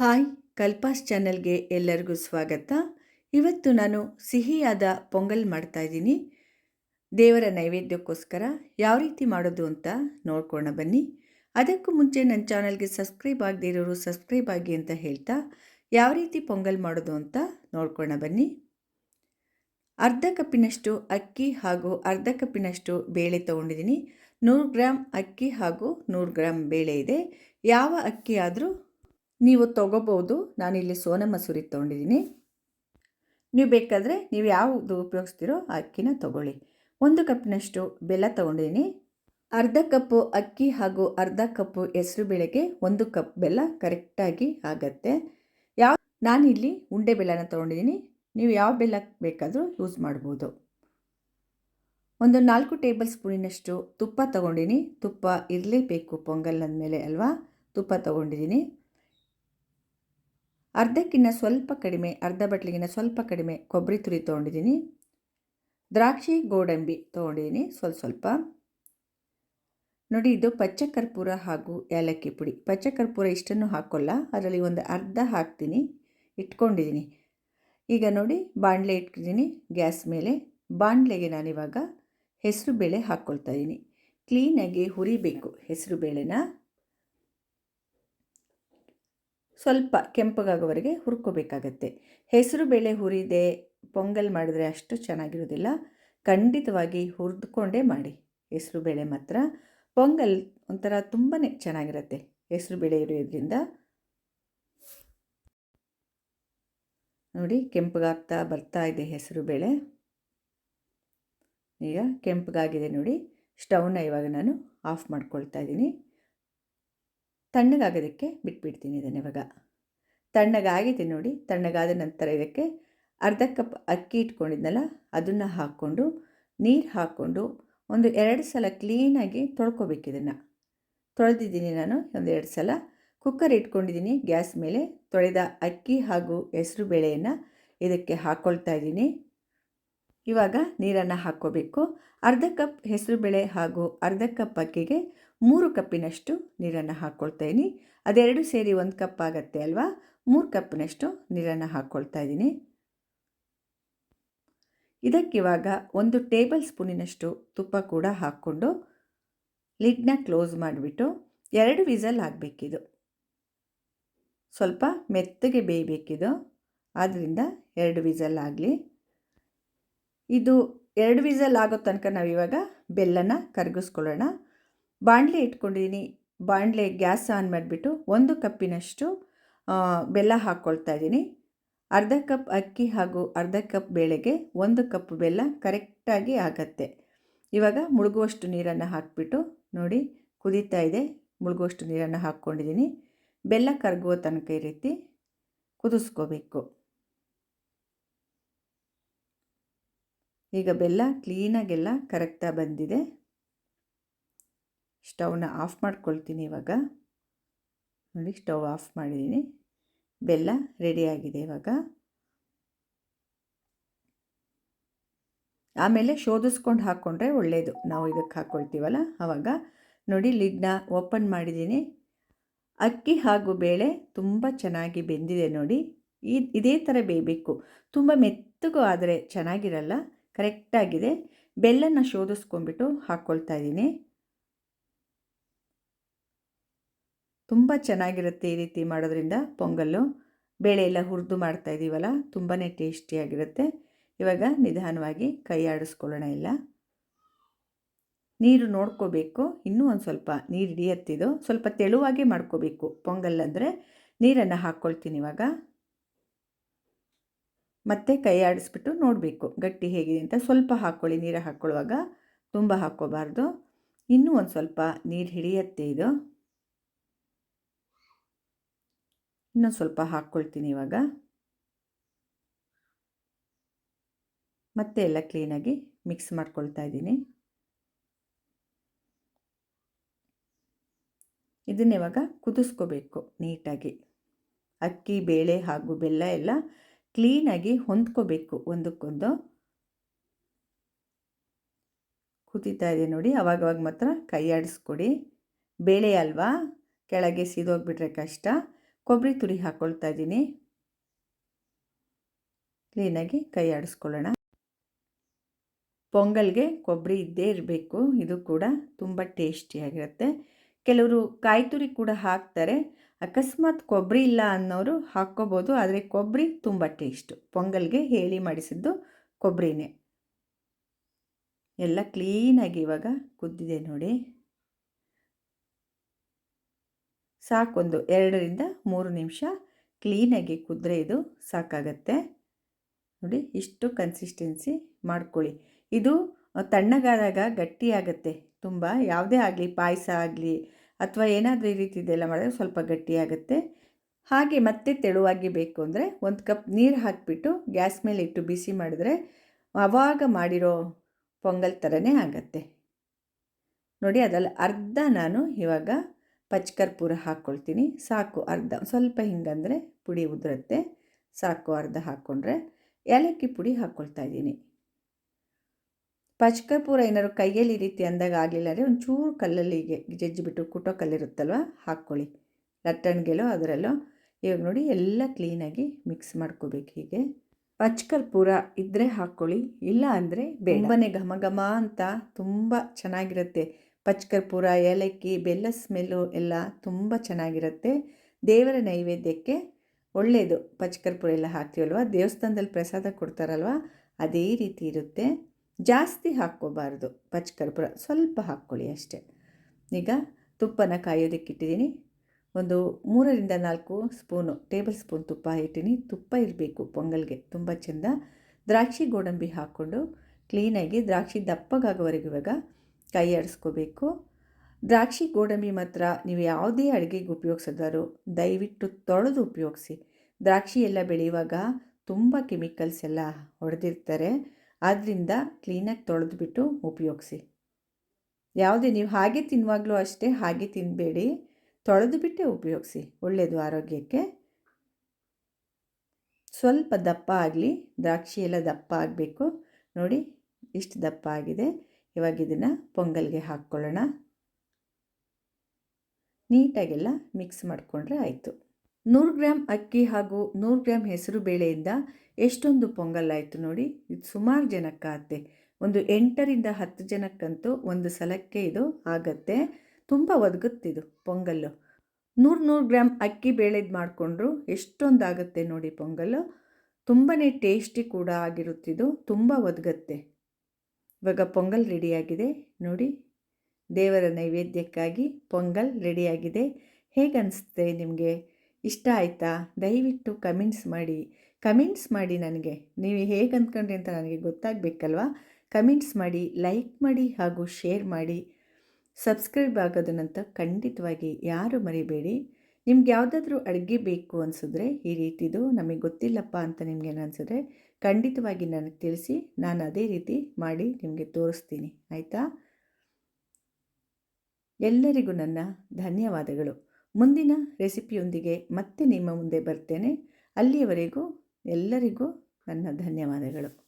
Hi, ಕಲ್ಪಾಸ್ ಚಾನಲ್ಗೆ ಎಲ್ಲರಿಗೂ ಸ್ವಾಗತ. ಇವತ್ತು ನಾನು ಸಿಹಿಯಾದ ಪೊಂಗಲ್ ಮಾಡ್ತಾ ಇದ್ದೀನಿ. ದೇವರ ನೈವೇದ್ಯಕ್ಕೋಸ್ಕರ ಯಾವ ರೀತಿ ಮಾಡೋದು ಅಂತ ನೋಡ್ಕೊಳ್ಳೋಣ ಬನ್ನಿ. ಅದಕ್ಕೂ ಮುಂಚೆ ನನ್ನ ಚಾನಲ್ಗೆ ಸಬ್ಸ್ಕ್ರೈಬ್ ಆಗದೇ ಇರೋರು ಸಬ್ಸ್ಕ್ರೈಬ್ ಆಗಿ ಅಂತ ಹೇಳ್ತಾ ಯಾವ ರೀತಿ ಪೊಂಗಲ್ ಮಾಡೋದು ಅಂತ ನೋಡ್ಕೊಳ್ಳೋಣ ಬನ್ನಿ. ಅರ್ಧ ಕಪ್ಪಿನಷ್ಟು ಅಕ್ಕಿ ಹಾಗೂ ಅರ್ಧ ಕಪ್ಪಿನಷ್ಟು ಬೇಳೆ ತೊಗೊಂಡಿದ್ದೀನಿ. ನೂರು ಗ್ರಾಮ್ ಅಕ್ಕಿ ಹಾಗೂ ನೂರು ಗ್ರಾಮ್ ಬೇಳೆ ಇದೆ. ಯಾವ ಅಕ್ಕಿ ಆದರೂ ನೀವು ತೊಗೋಬೋದು. ನಾನಿಲ್ಲಿ ಸೋನಾ ಮಸೂರಿ ತೊಗೊಂಡಿದ್ದೀನಿ. ನೀವು ಬೇಕಾದರೆ ನೀವು ಯಾವುದು ಉಪಯೋಗಿಸ್ತೀರೋ ಅಕ್ಕಿನ ತೊಗೊಳ್ಳಿ. ಒಂದು ಕಪ್ನಷ್ಟು ಬೆಲ್ಲ ತೊಗೊಂಡಿದ್ದೀನಿ. ಅರ್ಧ ಕಪ್ಪು ಅಕ್ಕಿ ಹಾಗೂ ಅರ್ಧ ಕಪ್ಪು ಹೆಸರು ಬೇಳೆಗೆ ಒಂದು ಕಪ್ ಬೆಲ್ಲ ಕರೆಕ್ಟಾಗಿ ಆಗತ್ತೆ. ಯಾವ ನಾನಿಲ್ಲಿ ಉಂಡೆ ಬೆಲ್ಲನ ತೊಗೊಂಡಿದ್ದೀನಿ. ನೀವು ಯಾವ ಬೆಲ್ಲ ಬೇಕಾದರೂ ಯೂಸ್ ಮಾಡ್ಬೋದು. ಒಂದು ನಾಲ್ಕು ಟೇಬಲ್ ಸ್ಪೂನಿನಷ್ಟು ತುಪ್ಪ ತೊಗೊಂಡಿನಿ ತುಪ್ಪ ಇರಲೇಬೇಕು, ಪೊಂಗಲ್ ಅಂದಮೇಲೆ ಅಲ್ವಾ? ತುಪ್ಪ ತೊಗೊಂಡಿದ್ದೀನಿ. ಅರ್ಧಕ್ಕಿಂತ ಸ್ವಲ್ಪ ಕಡಿಮೆ, ಅರ್ಧ ಬಟ್ಲಿಗಿನ ಸ್ವಲ್ಪ ಕಡಿಮೆ ಕೊಬ್ಬರಿ ತುರಿ ತೊಗೊಂಡಿದ್ದೀನಿ. ದ್ರಾಕ್ಷಿ, ಗೋಡಂಬಿ ತೊಗೊಂಡಿದ್ದೀನಿ ಸ್ವಲ್ಪ ಸ್ವಲ್ಪ. ನೋಡಿ, ಇದು ಪಚ್ಚ ಕರ್ಪೂರ ಹಾಗೂ ಏಲಕ್ಕಿ ಪುಡಿ. ಪಚ್ಚ ಕರ್ಪೂರ ಇಷ್ಟನ್ನು ಹಾಕೋಲ್ಲ, ಅದರಲ್ಲಿ ಒಂದು ಅರ್ಧ ಹಾಕ್ತೀನಿ, ಇಟ್ಕೊಂಡಿದ್ದೀನಿ. ಈಗ ನೋಡಿ, ಬಾಣಲೆ ಇಟ್ಕಿದ್ದೀನಿ ಗ್ಯಾಸ್ ಮೇಲೆ. ಬಾಣಲೆಗೆ ನಾನಿವಾಗ ಹೆಸರು ಬೇಳೆ ಹಾಕ್ಕೊಳ್ತಾ ಇದ್ದೀನಿ. ಕ್ಲೀನಾಗಿ ಹುರಿಬೇಕು ಹೆಸರು ಬೇಳೆನ ಸ್ವಲ್ಪ ಕೆಂಪಗಾಗೋವರೆಗೆ ಹುರ್ಕೋಬೇಕಾಗತ್ತೆ. ಹೆಸರು ಬೇಳೆ ಹುರಿದೆ, ಪೊಂಗಲ್ ಮಾಡಿದ್ರೆ ಅಷ್ಟು ಚೆನ್ನಾಗಿರೋದಿಲ್ಲ. ಖಂಡಿತವಾಗಿ ಹುರಿದುಕೊಂಡೇ ಮಾಡಿ. ಹೆಸರು ಬೇಳೆ ಮಾತ್ರ. ಪೊಂಗಲ್ ಒಂಥರ ತುಂಬಾ ಚೆನ್ನಾಗಿರುತ್ತೆ ಹೆಸರು ಬೇಳೆ ಇರೋದ್ರಿಂದ ನೋಡಿ, ಕೆಂಪಗಾಗ್ತಾ ಬರ್ತಾ ಇದೆ ಹೆಸರು ಬೇಳೆ. ಈಗ ಕೆಂಪಗಾಗಿದೆ ನೋಡಿ. ಸ್ಟವ್ನ ಇವಾಗ ನಾನು ಆಫ್ ಮಾಡ್ಕೊಳ್ತಾ ಇದ್ದೀನಿ. ತಣ್ಣಗಾಗೋದಕ್ಕೆ ಬಿಟ್ಬಿಡ್ತೀನಿ ಇದನ್ನು ಇವಾಗ. ತಣ್ಣಗಾಗಿದೆ ನೋಡಿ, ತಣ್ಣಗಾದ ನಂತರ ಇದಕ್ಕೆ ಅರ್ಧ ಕಪ್ ಅಕ್ಕಿ ಇಟ್ಕೊಂಡಿದ್ನಲ್ಲ, ಅದನ್ನು ಹಾಕ್ಕೊಂಡು, ನೀರು ಹಾಕ್ಕೊಂಡು ಒಂದು ಎರಡು ಸಲ ಕ್ಲೀನಾಗಿ ತೊಳ್ಕೊಬೇಕು ಇದನ್ನು. ತೊಳೆದಿದ್ದೀನಿ ನಾನು ಒಂದು ಎರಡು ಸಲ. ಕುಕ್ಕರ್ ಇಟ್ಕೊಂಡಿದ್ದೀನಿ, ಗ್ಯಾಸ್ ಮೇಲೆ ತೊಳೆದ ಅಕ್ಕಿ ಹಾಗೂ ಹೆಸರು ಬೇಳೆಯನ್ನು ಇದಕ್ಕೆ ಹಾಕ್ಕೊಳ್ತಾ ಇದ್ದೀನಿ. ಇವಾಗ ನೀರನ್ನು ಹಾಕ್ಕೋಬೇಕು. ಅರ್ಧ ಕಪ್ ಹೆಸರು ಬೇಳೆ ಹಾಗೂ ಅರ್ಧ ಕಪ್ ಅಕ್ಕಿಗೆ ಮೂರು ಕಪ್ಪಿನಷ್ಟು ನೀರನ್ನು ಹಾಕ್ಕೊಳ್ತಾ ಇದ್ದೀನಿ ಅದೆರಡು ಸೇರಿ ಒಂದು ಕಪ್ ಆಗುತ್ತೆ ಅಲ್ವಾ? ಮೂರು ಕಪ್ಪಿನಷ್ಟು ನೀರನ್ನು ಹಾಕ್ಕೊಳ್ತಾ ಇದ್ದೀನಿ. ಇದಕ್ಕಿವಾಗ ಒಂದು ಟೇಬಲ್ ಸ್ಪೂನಿನಷ್ಟು ತುಪ್ಪ ಕೂಡ ಹಾಕ್ಕೊಂಡು ಲಿಡ್ನ ಕ್ಲೋಸ್ ಮಾಡಿಬಿಟ್ಟು ಎರಡು ವಿಸಲ್ ಆಗಬೇಕಿದು. ಸ್ವಲ್ಪ ಮೆತ್ತಗೆ ಬೇಯಬೇಕಿದು. ಆದ್ದರಿಂದ ಎರಡು ವಿಸಲ್ ಆಗಲಿ. ಇದು ಎರಡು ವಿಸಲ್ ಆಗೋ ತನಕ ನಾವು ಇವಾಗ ಬೆಲ್ಲನ ಕರಗಿಸ್ಕೊಳ್ಳೋಣ. ಬಾಣಲೆ ಇಟ್ಕೊಂಡಿದ್ದೀನಿ ಬಾಣಲೆ ಗ್ಯಾಸ್ ಆನ್ ಮಾಡಿಬಿಟ್ಟು ಒಂದು ಕಪ್ಪಿನಷ್ಟು ಬೆಲ್ಲ ಹಾಕ್ಕೊಳ್ತಾ ಇದ್ದೀನಿ ಅರ್ಧ ಕಪ್ ಅಕ್ಕಿ ಹಾಗೂ ಅರ್ಧ ಕಪ್ ಬೇಳೆಗೆ ಒಂದು ಕಪ್ ಬೆಲ್ಲ ಕರೆಕ್ಟಾಗಿ ಆಗತ್ತೆ. ಇವಾಗ ಮುಳುಗುವಷ್ಟು ನೀರನ್ನು ಹಾಕಿಬಿಟ್ಟು ನೋಡಿ, ಕುದೀತಾ ಇದೆ. ಮುಳುಗುವಷ್ಟು ನೀರನ್ನು ಹಾಕ್ಕೊಂಡಿದ್ದೀನಿ ಬೆಲ್ಲ ಕರಗುವ ತನಕ ಈ ರೀತಿ ಕುದಿಸ್ಕೋಬೇಕು. ಈಗ ಬೆಲ್ಲ ಕ್ಲೀನಾಗೆಲ್ಲ ಕರಗ್ತಾ ಬಂದಿದೆ. ಸ್ಟವ್ನ ಆಫ್ ಮಾಡ್ಕೊಳ್ತೀನಿ ಇವಾಗ. ನೋಡಿ, ಸ್ಟವ್ ಆಫ್ ಮಾಡಿದ್ದೀನಿ. ಬೆಲ್ಲ ರೆಡಿಯಾಗಿದೆ ಇವಾಗ. ಆಮೇಲೆ ಶೋಧಿಸ್ಕೊಂಡು ಹಾಕ್ಕೊಂಡ್ರೆ ಒಳ್ಳೆಯದು ನಾವು ಇದಕ್ಕೆ ಹಾಕ್ಕೊಳ್ತೀವಲ್ಲ ಆವಾಗ ನೋಡಿ, ಲಿಡ್ನ ಓಪನ್ ಮಾಡಿದ್ದೀನಿ. ಅಕ್ಕಿ ಹಾಗೂ ಬೇಳೆ ತುಂಬ ಚೆನ್ನಾಗಿ ಬೆಂದಿದೆ ನೋಡಿ. ಈ, ಇದೇ ಥರ ಬೇಯಬೇಕು. ತುಂಬ ಮೆತ್ತಗೂ ಆದರೆ ಚೆನ್ನಾಗಿರಲ್ಲ. ಕರೆಕ್ಟಾಗಿದೆ. ಬೆಲ್ಲನ ಶೋಧಿಸ್ಕೊಂಡ್ಬಿಟ್ಟು ಹಾಕ್ಕೊಳ್ತಾ ಇದ್ದೀನಿ. ತುಂಬ ಚೆನ್ನಾಗಿರುತ್ತೆ ಈ ರೀತಿ ಮಾಡೋದ್ರಿಂದ ಪೊಂಗಲ್ಲು. ಬೇಳೆ ಎಲ್ಲ ಹುರಿದು ಮಾಡ್ತಾ ಇದ್ದೀವಲ್ಲ ತುಂಬಾ ಟೇಸ್ಟಿಯಾಗಿರುತ್ತೆ ಇವಾಗ ನಿಧಾನವಾಗಿ ಕೈ ಆಡಿಸ್ಕೊಳ್ಳೋಣ ಇಲ್ಲ. ನೀರು ನೋಡ್ಕೋಬೇಕು. ಇನ್ನೂ ಒಂದು ಸ್ವಲ್ಪ ನೀರು ಹಿಡಿಯತ್ತಿದು ಸ್ವಲ್ಪ ತೆಳುವಾಗೆ ಮಾಡ್ಕೋಬೇಕು. ಪೊಂಗಲ್ ಅಂದರೆ ನೀರನ್ನು ಹಾಕ್ಕೊಳ್ತೀನಿ ಇವಾಗ. ಮತ್ತೆ ಕೈ ಆಡಿಸ್ಬಿಟ್ಟು ನೋಡಬೇಕು, ಗಟ್ಟಿ ಹೇಗಿದೆ ಅಂತ. ಸ್ವಲ್ಪ ಹಾಕ್ಕೊಳ್ಳಿ ನೀರು ಹಾಕ್ಕೊಳ್ಳುವಾಗ ತುಂಬ ಹಾಕ್ಕೋಬಾರ್ದು. ಇನ್ನೂ ಒಂದು ಸ್ವಲ್ಪ ನೀರು ಹಿಡಿಯತ್ತೆ ಇದು. ಇನ್ನೊಂದು ಸ್ವಲ್ಪ ಹಾಕ್ಕೊಳ್ತೀನಿ ಇವಾಗ. ಮತ್ತೆ ಎಲ್ಲ ಕ್ಲೀನಾಗಿ ಮಿಕ್ಸ್ ಮಾಡ್ಕೊಳ್ತಾ ಇದ್ದೀನಿ. ಇದನ್ನ ಇವಾಗ ಕುದಿಸ್ಕೋಬೇಕು ನೀಟಾಗಿ. ಅಕ್ಕಿ, ಬೇಳೆ ಹಾಗೂ ಬೆಲ್ಲ ಎಲ್ಲ ಕ್ಲೀನಾಗಿ ಹೊಂದ್ಕೋಬೇಕು ಒಂದಕ್ಕೊಂದು. ಕುದೀತಾ ಇದೆ ನೋಡಿ, ಅವಾಗವಾಗ ಮಾತ್ರ ಕೈ ಆಡಿಸ್ಕೊಡಿ. ಬೇಳೆ ಅಲ್ವಾ? ಕೆಳಗೆ ಸೀದೋಗ್ಬಿಟ್ರೆ ಕಷ್ಟ. ಕೊಬ್ಬರಿ ತುರಿ ಹಾಕ್ಕೊಳ್ತಾ ಇದ್ದೀನಿ. ಕ್ಲೀನಾಗಿ ಕೈ ಆಡಿಸ್ಕೊಳ್ಳೋಣ. ಪೊಂಗಲ್ಗೆ ಕೊಬ್ಬರಿ ಇದ್ದೇ ಇರಬೇಕು. ಇದು ಕೂಡ ತುಂಬ ಟೇಸ್ಟಿಯಾಗಿರುತ್ತೆ ಕೆಲವರು ಕಾಯಿ ತುರಿ ಕೂಡ ಹಾಕ್ತಾರೆ. ಅಕಸ್ಮಾತ್ ಕೊಬ್ಬರಿ ಇಲ್ಲ ಅನ್ನೋರು ಹಾಕ್ಕೋಬೋದು, ಆದರೆ ಕೊಬ್ಬರಿ ತುಂಬ ಟೇಸ್ಟು. ಪೊಂಗಲ್ಗೆ ಹೇಳಿ ಮಾಡಿಸಿದ್ದು ಕೊಬ್ಬರಿನೇ. ಎಲ್ಲ ಕ್ಲೀನಾಗಿ ಇವಾಗ ಕುದ್ದಿದೆ ನೋಡಿ. ಸಾಕೊಂದು ಎರಡರಿಂದ ಮೂರು ನಿಮಿಷ ಕ್ಲೀನಾಗಿ ಕುದ್ರೆ ಇದು ಸಾಕಾಗತ್ತೆ. ನೋಡಿ ಇಷ್ಟು ಕನ್ಸಿಸ್ಟೆನ್ಸಿ ಮಾಡ್ಕೊಳ್ಳಿ. ಇದು ತಣ್ಣಗಾದಾಗ ಗಟ್ಟಿಯಾಗತ್ತೆ. ತುಂಬ ಯಾವುದೇ ಆಗಲಿ ಪಾಯಸ ಆಗಲಿ ಅಥವಾ ಏನಾದರೂ ಈ ರೀತಿ ಇದೆಲ್ಲ ಮಾಡಿದ್ರೆ ಸ್ವಲ್ಪ ಗಟ್ಟಿಯಾಗುತ್ತೆ. ಹಾಗೆ ಮತ್ತೆ ತೆಳುವಾಗಿ ಬೇಕು ಅಂದರೆ ಒಂದು ಕಪ್ ನೀರು ಹಾಕಿಬಿಟ್ಟು ಗ್ಯಾಸ್ ಮೇಲೆ ಇಟ್ಟು ಬಿಸಿ ಮಾಡಿದ್ರೆ ಆವಾಗ ಮಾಡಿರೋ ಪೊಂಗಲ್ ಥರನೇ ಆಗತ್ತೆ. ನೋಡಿ ಅದರಲ್ಲಿ ಅರ್ಧ ನಾನು ಇವಾಗ ಪಚ್ಕರ್ಪೂರ ಹಾಕ್ಕೊಳ್ತೀನಿ. ಸಾಕು ಅರ್ಧ, ಸ್ವಲ್ಪ ಹಿಂಗಂದರೆ ಪುಡಿ ಉದುರುತ್ತೆ. ಸಾಕು ಅರ್ಧ ಹಾಕ್ಕೊಂಡ್ರೆ ಏಲಕ್ಕಿ ಪುಡಿ ಹಾಕ್ಕೊಳ್ತಾ ಇದ್ದೀನಿ. ಪಚ್ಕರ್ಪೂರ ಏನಾದ್ರು ಕೈಯಲ್ಲಿ ಈ ರೀತಿ ಅಂದಾಗ ಆಗಲಿಲ್ಲ ಅಂದರೆ ಒಂಚೂರು ಕಲ್ಲಲ್ಲಿ ಜಜ್ಜಿಬಿಟ್ಟು ಕುಟೋ ಕಲ್ಲಿರುತ್ತಲ್ವ, ಹಾಕ್ಕೊಳ್ಳಿ. ಲಟ್ಟಣಿಗೆಲೋ ಅದರಲ್ಲೋ. ಇವಾಗ ನೋಡಿ ಎಲ್ಲ ಕ್ಲೀನಾಗಿ ಮಿಕ್ಸ್ ಮಾಡ್ಕೋಬೇಕು ಹೀಗೆ. ಪಚ್ಕರ್ಪೂರ ಇದ್ದರೆ ಹಾಕ್ಕೊಳ್ಳಿ, ಇಲ್ಲ ಅಂದರೆ ತುಂಬನೇ ಘಮ ಘಮ ಅಂತ ತುಂಬ ಚೆನ್ನಾಗಿರುತ್ತೆ. ಪಚ್ಕರ್ಪೂರ, ಏಲಕ್ಕಿ, ಬೆಲ್ಲ ಸ್ಮೆಲ್ಲು ಎಲ್ಲ ತುಂಬ ಚೆನ್ನಾಗಿರುತ್ತೆ. ದೇವರ ನೈವೇದ್ಯಕ್ಕೆ ಒಳ್ಳೆಯದು ಪಚ್ಕರ್ಪೂರ ಎಲ್ಲ ಹಾಕ್ತೀವಲ್ವ? ದೇವಸ್ಥಾನದಲ್ಲಿ ಪ್ರಸಾದ ಕೊಡ್ತಾರಲ್ವ? ಅದೇ ರೀತಿ ಇರುತ್ತೆ. ಜಾಸ್ತಿ ಹಾಕ್ಕೋಬಾರ್ದು ಪಚ್ಕರ್ಪೂರ. ಸ್ವಲ್ಪ ಹಾಕ್ಕೊಳ್ಳಿ ಅಷ್ಟೇ. ಈಗ ತುಪ್ಪನ ಕಾಯೋದಕ್ಕಿಟ್ಟಿದ್ದೀನಿ ಒಂದು ಮೂರರಿಂದ ನಾಲ್ಕು ಸ್ಪೂನು, ಟೇಬಲ್ ಸ್ಪೂನ್ ತುಪ್ಪ ಇಟ್ಟಿನಿ. ತುಪ್ಪ ಇರಬೇಕು ಪೊಂಗಲ್ಗೆ. ತುಂಬ ಚೆಂದ. ದ್ರಾಕ್ಷಿ ಗೋಡಂಬಿ ಹಾಕ್ಕೊಂಡು ಕ್ಲೀನಾಗಿ ದ್ರಾಕ್ಷಿ ದಪ್ಪಗಾಗೋವರೆಗೂ ಇವಾಗ ಕೈ ಆಡಿಸ್ಕೋಬೇಕು ದ್ರಾಕ್ಷಿ ಗೋಡಂಬಿ ಮಾತ್ರ ನೀವು ಯಾವುದೇ ಅಡುಗೆಗೆ ಉಪಯೋಗಿಸಿದಾರು ದಯವಿಟ್ಟು ತೊಳೆದು ಉಪಯೋಗಿಸಿ. ದ್ರಾಕ್ಷಿ ಎಲ್ಲ ಬೆಳೆಯುವಾಗ ತುಂಬ ಕೆಮಿಕಲ್ಸ್ ಎಲ್ಲ ಹೊಡೆದಿರ್ತಾರೆ. ಆದ್ದರಿಂದ ಕ್ಲೀನಾಗಿ ತೊಳೆದುಬಿಟ್ಟು ಉಪಯೋಗಿಸಿ. ಯಾವುದೇ ನೀವು ಹಾಗೆ ತಿನ್ನುವಾಗಲೂ ಅಷ್ಟೇ ಹಾಗೆ ತಿನ್ನಬೇಡಿ ತೊಳೆದು ಬಿಟ್ಟೆ ಉಪಯೋಗಿಸಿ. ಒಳ್ಳೆಯದು ಆರೋಗ್ಯಕ್ಕೆ. ಸ್ವಲ್ಪ ದಪ್ಪ ಆಗಲಿ. ದ್ರಾಕ್ಷಿ ಎಲ್ಲ ದಪ್ಪ ಆಗಬೇಕು. ನೋಡಿ, ಇಷ್ಟು ದಪ್ಪ ಆಗಿದೆ. ಇವಾಗ ಇದನ್ನು ಪೊಂಗಲ್ಗೆ ಹಾಕ್ಕೊಳ್ಳೋಣ. ನೀಟಾಗೆಲ್ಲ ಮಿಕ್ಸ್ ಮಾಡಿಕೊಂಡ್ರೆ ಆಯಿತು. ನೂರು ಗ್ರಾಮ್ ಅಕ್ಕಿ ಹಾಗೂ ನೂರು ಗ್ರಾಮ್ ಹೆಸರು ಬೇಳೆಯಿಂದ ಎಷ್ಟೊಂದು ಪೊಂಗಲ್ ಆಯಿತು ನೋಡಿ. ಇದು ಸುಮಾರು ಜನಕ್ಕಾಗತ್ತೆ ಒಂದು ಎಂಟರಿಂದ ಹತ್ತು ಜನಕ್ಕಂತೂ ಒಂದು ಸಲಕ್ಕೆ ಇದು ಆಗತ್ತೆ. ತುಂಬ ಒದಗುತ್ತಿದು ಪೊಂಗಲ್ಲು. ನೂರು ನೂರು ಗ್ರಾಮ್ ಅಕ್ಕಿ ಬೇಳೆದು ಮಾಡಿಕೊಂಡ್ರು ಎಷ್ಟೊಂದಾಗುತ್ತೆ ನೋಡಿ ಪೊಂಗಲ್ಲು. ತುಂಬಾ ಟೇಸ್ಟಿ ಕೂಡ ಆಗಿರುತ್ತಿದ್ದು ತುಂಬ ಒದಗತ್ತೆ. ಇವಾಗ ಪೊಂಗಲ್ ರೆಡಿಯಾಗಿದೆ. ನೋಡಿ, ದೇವರ ನೈವೇದ್ಯಕ್ಕಾಗಿ ಪೊಂಗಲ್ ರೆಡಿಯಾಗಿದೆ. ಹೇಗನ್ನಿಸುತ್ತೆ ನಿಮಗೆ? ಇಷ್ಟ ಆಯಿತಾ? ದಯವಿಟ್ಟು ಕಮೆಂಟ್ಸ್ ಮಾಡಿ. ಕಮೆಂಟ್ಸ್ ಮಾಡಿ ನನಗೆ. ನೀವು ಹೇಗೆ ಅಂದ್ಕೊಂಡ್ರಿ ಅಂತ ನನಗೆ ಗೊತ್ತಾಗಬೇಕಲ್ವಾ? ಕಮೆಂಟ್ಸ್ ಮಾಡಿ, ಲೈಕ್ ಮಾಡಿ ಹಾಗೂ ಶೇರ್ ಮಾಡಿ. ಸಬ್ಸ್ಕ್ರೈಬ್ ಆಗೋದನ್ನಂತ ಖಂಡಿತವಾಗಿ ಯಾರು ಮರಿಬೇಡಿ. ನಿಮ್ಗೆ ಯಾವುದಾದ್ರೂ ಅಡುಗೆ ಬೇಕು ಅನಿಸಿದ್ರೆ ಈ ರೀತಿದು ನಮಗೆ ಗೊತ್ತಿಲ್ಲಪ್ಪ ಅಂತ ನಿಮಗೇನು ಅನಿಸಿದ್ರೆ ಖಂಡಿತವಾಗಿ ನನಗೆ ತಿಳಿಸಿ, ನಾನು ಅದೇ ರೀತಿ ಮಾಡಿ ನಿಮಗೆ ತೋರಿಸ್ತೀನಿ. ಆಯಿತಾ? ಎಲ್ಲರಿಗೂ ನನ್ನ ಧನ್ಯವಾದಗಳು. ಮುಂದಿನ ರೆಸಿಪಿಯೊಂದಿಗೆ ಮತ್ತೆ ನಿಮ್ಮ ಮುಂದೆ ಬರ್ತೇನೆ. ಅಲ್ಲಿಯವರೆಗೂ ಎಲ್ಲರಿಗೂ ನನ್ನ ಧನ್ಯವಾದಗಳು.